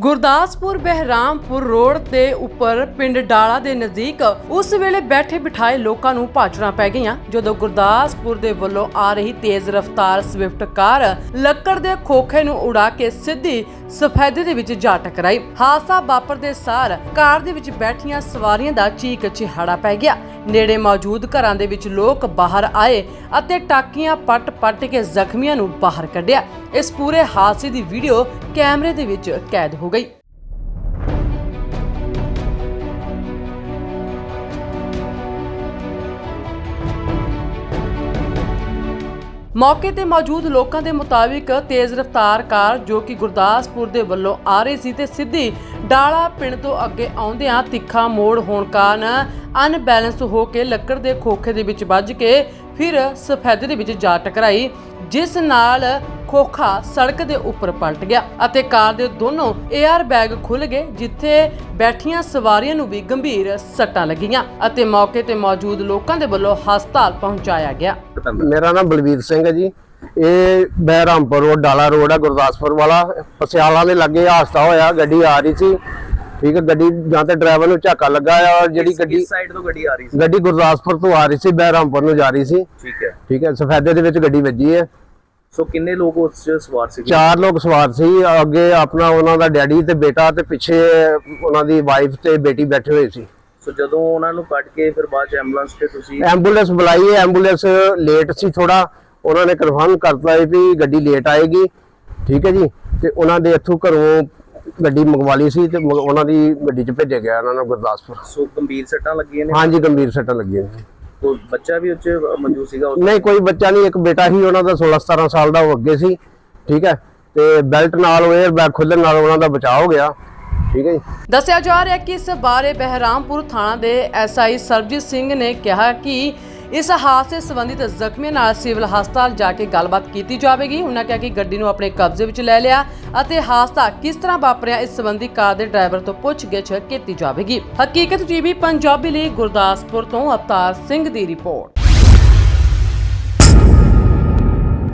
Gurdaspur Behrampur road ਦੇ ਉੱਪਰ ਪਿੰਡ ਡਾਲਾ ਦੇ ਨਜ਼ਦੀਕ ਉਸ ਵੇਲੇ ਬੈਠੇ ਬਿਠਾਏ ਲੋਕਾਂ ਨੂੰ ਭਾਜੜਾਂ ਪੈ ਗਈਆਂ। ਜਦੋਂ ਗੁਰਦਾਸਪੁਰ ਦੇ ਵੱਲੋਂ ਆ ਰਹੀ ਤੇਜ਼ ਰਫ਼ਤਾਰ ਸਵਿਫਟ ਕਾਰ ਲੱਕੜ ਦੇ ਖੋਖੇ ਨੂੰ ਉਡਾ ਕੇ ਸਿੱਧੀ ਸਫੈਦੇ ਦੇ ਵਿੱਚ ਜਾ ਟਕਰਾਈ। ਹਾਦਸਾ ਵਾਪਰਦੇ ਸਾਰ ਕਾਰ ਦੇ ਵਿੱਚ ਬੈਠੀਆਂ ਸਵਾਰੀਆਂ ਦਾ ਚੀਕ ਚਿਹਾੜਾ ਪੈ ਗਿਆ। ਨੇੜੇ ਮੌਜੂਦ ਘਰਾਂ ਦੇ ਵਿੱਚ ਲੋਕ ਬਾਹਰ ਆਏ ਅਤੇ ਟਾਕੀਆਂ ਪੱਟ-ਪੱਟ ਕੇ ਜ਼ਖਮੀਆਂ ਨੂੰ ਬਾਹਰ ਕੱਢਿਆ। ਇਸ ਪੂਰੇ ਹਾਦਸੇ ਦੀ ਵੀਡੀਓ ਕੈਮਰੇ ਦੇ ਵਿੱਚ ਕੈਦ ਹੋ ਗਈ। ਮੌਕੇ ਤੇ ਮੌਜੂਦ ਲੋਕਾਂ ਦੇ ਮੁਤਾਬਿਕ ਤੇਜ਼ ਰਫ਼ਤਾਰ ਕਾਰ ਜੋ ਕਿ ਗੁਰਦਾਸਪੁਰ ਦੇ ਵੱਲੋਂ ਆ ਰਹੀ ਸੀ ਤੇ ਸਿੱਧੀ ਡਾਲਾ ਪਿੰਡ ਤੋਂ ਅੱਗੇ ਆਉਂਦਿਆਂ ਤਿੱਖਾ ਮੋੜ ਹੋਣ ਕਾਰਨ ਅਨਬੈਲੈਂਸ ਹੋ ਕੇ ਲੱਕੜ ਦੇ ਖੋਖੇ ਦੇ ਵਿੱਚ ਵੱਜ ਕੇ ਫਿਰ ਸਫੈਦੇ ਦੇ ਵਿੱਚ ਜਾ ਟਕਰਾਈ, ਜਿਸ ਨਾਲ ਖੋਖਾ ਸੜਕ ਦੇ ਉੱਪਰ ਪਲਟ ਗਿਆ ਅਤੇ ਕਾਰ ਦੇ ਦੋਨੋਂ 에ਅਰ ਬੈਗ ਖੁੱਲ ਗਏ ਜਿੱਥੇ ਬੈਠੀਆਂ ਸਵਾਰੀਆਂ ਨੂੰ ਵੀ ਗੰਭੀਰ ਸੱਟਾਂ ਲੱਗੀਆਂ ਅਤੇ ਮੌਕੇ ਤੇ ਮੌਜੂਦ ਲੋਕਾਂ ਦੇ ਵੱਲੋਂ ਹਸਪਤਾਲ ਪਹੁੰਚਾਇਆ ਗਿਆ। ਮੇਰਾ ਨਾਮ ਬਲਵੀਰ ਸਿੰਘ ਹੈ ਜੀ। ਇਹ ਬਹਿਰਾਮਪੁਰ ਰੋਡ ਡਾਲਾ ਰੋਡ ਹੈ ਗੁਰਦਾਸਪੁਰ ਵਾਲਾ। ਪਸਿਆਲਾ ਦੇ ਲੱਗੇ ਹਾਦਸਾ ਹੋਇਆ ਗੱਡੀ ਆ ਰਹੀ ਸੀ। ਠੀਕ ਹੈ ਗੱਡੀ ਜਾਂ ਤੇ ਡਰਾਈਵਰ ਨੂੰ ਝਾਕਾ ਲੱਗਾ ਆ ਔਰ ਜਿਹੜੀ ਗੱਡੀ ਸਾਈਡ ਤੋਂ ਗੱਡੀ ਆ ਰਹੀ ਸੀ? ਗੱਡੀ ਗੁਰਦਾਸਪੁਰ ਤੋਂ ਆ ਰਹੀ ਸੀ ਬਹਿਰਾਮਪੁਰ ਨੂੰ ਜਾ ਰਹੀ ਸੀ। ਠੀਕ ਹੈ। ਠੀਕ ਹੈ ਸਫੈਦੇ ਦੇ ਵਿੱਚ ਗੱਡੀ ਵੱਜੀ ਹੈ। ਸੋ ਕਿੰਨੇ ਲੋਕ ਉਸ 'ਚ ਸਵਾਰ ਸੀ ਚਾਰ ਲੋਕ ਸਵਾਰ ਸੀ। ਅੱਗੇ ਆਪਣਾ ਉਹਨਾਂ ਦਾ ਡੈਡੀ ਤੇ ਬੇਟਾ ਤੇ ਪਿੱਛੇ ਉਹਨਾਂ ਦੀ ਵਾਈਫ ਤੇ ਬੇਟੀ ਬੈਠੇ ਹੋਏ ਸੀ। ਸੋ ਜਦੋਂ ਉਹਨਾਂ ਨੂੰ ਕੱਢ ਕੇ ਫਿਰ ਬਾਅਦ ਚ ਐਂਬੂਲੈਂਸ ਤੇ ਤੁਸੀਂ ਐਂਬੂਲੈਂਸ ਬੁਲਾਈ। ਐਂਬੂਲੈਂਸ ਲੇਟ ਸੀ ਥੋੜਾ ਉਹਨਾਂ ਨੇ ਕਨਫਰਮ ਕਰਤਾ ਹੈ ਵੀ ਗੱਡੀ ਲੇਟ ਆਏਗੀ। ਠੀਕ ਹੈ ਜੀ? ਤੇ ਉਹਨਾਂ ਦੇ ਇੱਥੋਂ ਘਰੋਂ ਗੱਡੀ ਮੰਗਵਾ ਲਈ ਸੀ ਤੇ ਉਹਨਾਂ ਦੀ ਗੱਡੀ 'ਚ ਭੇਜਿਆ ਗਿਆ। ਉਹਨਾਂ ਨੂੰ ਗੁਰਦਾਸਪੁਰ। ਸੋ ਗੰਭੀਰ ਸੱਟਾਂ ਲੱਗੀਆਂ ਨੇ? ਹਾਂਜੀ ਗੰਭੀਰ ਸੱਟਾਂ ਲੱਗੀਆਂ ਨੇ। ਕੋਈ ਬੱਚਾ ਵੀ ਉੱਚ ਮੌਜੂਦ ਸੀਗਾ ਉਸ ਨਹੀਂ ਕੋਈ ਬੱਚਾ ਨਹੀਂ ਇੱਕ ਬੇਟਾ ਹੀ ਉਹਨਾਂ ਦਾ 16 17 ਸਾਲ ਦਾ ਉਹ ਅੱਗੇ ਸੀ ਠੀਕ ਹੈ? ਤੇ ਬੈਲਟ ਨਾਲ ਉਹ 에ਅਰ ਬੈਗ ਖੁੱਲਣ ਨਾਲ ਉਹਨਾਂ ਦਾ ਬਚਾਅ ਹੋ ਗਿਆ ਠੀਕ ਹੈ ਜੀ? ਦੱਸਿਆ ਜਾ ਰਿਹਾ ਕਿ ਇਸ ਬਾਰੇ ਬਹਿਰਾਮਪੁਰ ਥਾਣਾ ਦੇ ਐਸਆਈ ਸਰਬਜੀਤ ਸਿੰਘ ਨੇ ਕਿਹਾ ਕਿ ਇਸ ਹਾਦਸੇ ਸੰਬੰਧਿਤ ਜ਼ਖਮੀਆਂ ਨਾਲ ਸਿਵਲ ਹਸਪਤਾਲ ਜਾ ਕੇ ਗੱਲਬਾਤ ਕੀਤੀ ਜਾਵੇਗੀ। ਉਹਨਾਂ ਕਿਹਾ ਕਿ ਗੱਡੀ ਨੂੰ ਆਪਣੇ ਕਬਜ਼ੇ ਵਿੱਚ ਲੈ ਲਿਆ ਅਤੇ ਹਾਦਸਾ ਕਿਸ ਤਰ੍ਹਾਂ ਵਾਪਰਿਆ ਇਸ ਸੰਬੰਧੀ ਕਾਰ ਦੇ ਡਰਾਈਵਰ ਤੋਂ ਪੁੱਛਗਿੱਛ ਕੀਤੀ ਜਾਵੇਗੀ। ਹਕੀਕਤ ਟੀਵੀ ਪੰਜਾਬੀ ਲਈ ਗੁਰਦਾਸਪੁਰ ਤੋਂ ਅਵਤਾਰ ਸਿੰਘ ਦੀ ਰਿਪੋਰਟ।